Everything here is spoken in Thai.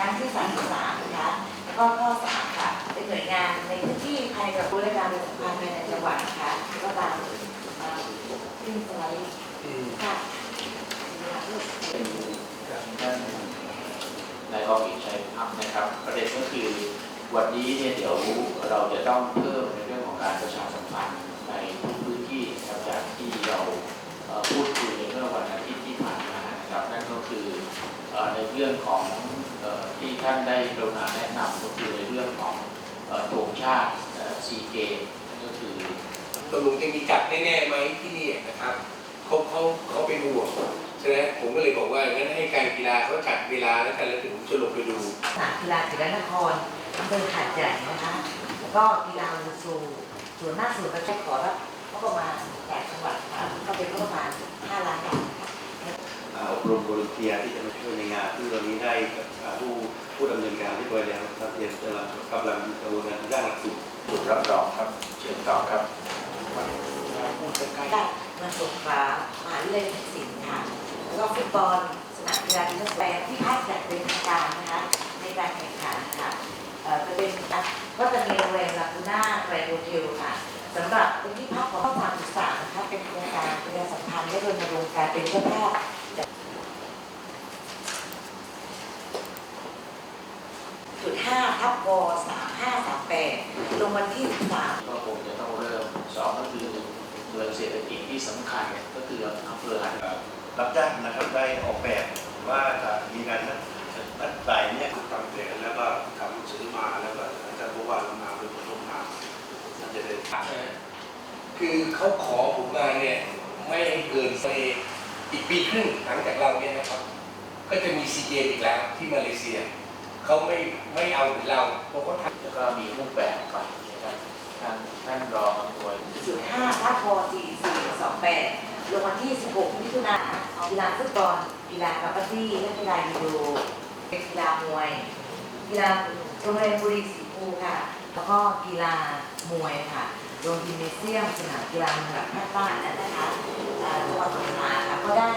ครั้งที่สามสิบสามนะคะแล้วก็ข้อสามค่ะเป็นหน่วยงานในพื้นที่ภายกับบริการประชาสัมพันธ์ภายในจังหวัดนะคะก็ตามเอ่อขึ้นสไลด์ค่ะนานนายกองอิชัยพักนะครับ ประเด็นก็คือวันนี้เนี่ยเดี๋ยวเราจะต้องเพิ่มในเรื่องของการประชาสัมพันธ์ในพื้นที่นะครับจากที่เราพูดคุยในเมื่อวันอาทิตย์ที่ผ่านมานะครับนั่นก็คือในเรื่องของ ที่ท่านได้กรุณาแนะนำก็คือในเรื่องของเอ่อธงชาติซีเกมนั่นก็คือตกลงจะมีจัดแน่ๆไหมที่นี่นะครับเขาเขาเขาเป็นห่วงใช่ไหมผมก็เลยบอกว่างั้นให้การกีฬาเขาจัดเวลาแล้วกันแล้วถึงผมจะลงไปดูสนามกีฬาศิลนครอำเภอหาดใหญ่นะคะแล้วก็กีฬาวูซูส่วนหน้าส่วนย์ก็ใช้ขอรับ อ่าอบรมบริเทียที่จะมาช่วยในงานซึ่ตอนนี้ได้ผู้ผู้ดำเนินการเรียบร้อยแล้วครับเรียนกำลังกำลังกระบวนการร่างหลักสูตรจุดรับรองครับเชิญต่อครับได้เงินสงเคราะห์มหาวิทยาลัยศิลป์ค่ะแล้วก็ฟุตบอลสนามกีฬาทีมแปลที่ภาคจัดเป็นทางการนะคะในการแข่งขันค่ะเอ่อจะเป็นก็จะมีโรงแรมลากูน่าแกรโฮเทลค่ะสำหรับเป็นที่พักของข้อความศึกษานะคะเป็นโครงการประชาสัมพันธ์และรณรงค์การเป็นเจ้าภาพ จุดห้า ทับวสามห้าสามแปดลงวันที่สามก็คงจะต้องเริ่มสองก็คือเมืองเศรษฐกิจที่สำคัญก็คืออำเภอหันรับจ้างนะครับได้ออกแบบว่าจะมีการนัดนัดจ่ายเนี่ยทำแผนแล้วก็ทำหนังสือมาแล้วก็อาจารย์บอกว่าเรามาเป็นผู้ร่วมงานมันจะได้คือเขาขอผมมาเนี่ยไม่เกินไปอีกปีครึ่งหลังจากเราเนี่ยนะครับ ก็จะมีซีเกมอีกแล้วที่มาเลเซีย เขาไม่ไม่เอาเราเขาก็ทำแล้วก็มีรูปแบบไปนะครับท่านท่านรองตัวศูนย์ห้าพระพอสี่สี่สองแปดลงวันที่สิบหกมิถุนายนกีฬาฟุตบอลกีฬากับตี้และกีฬายูโรกีฬามวยกีฬาโรงเรียนบุรีสีภูค่ะ แล้วก็กีฬามวยค่ะโรงยิมเนเซียมสนามกีฬาระดับภาคใต้นะคะจังหวัดสงขลาค่ะก็ได้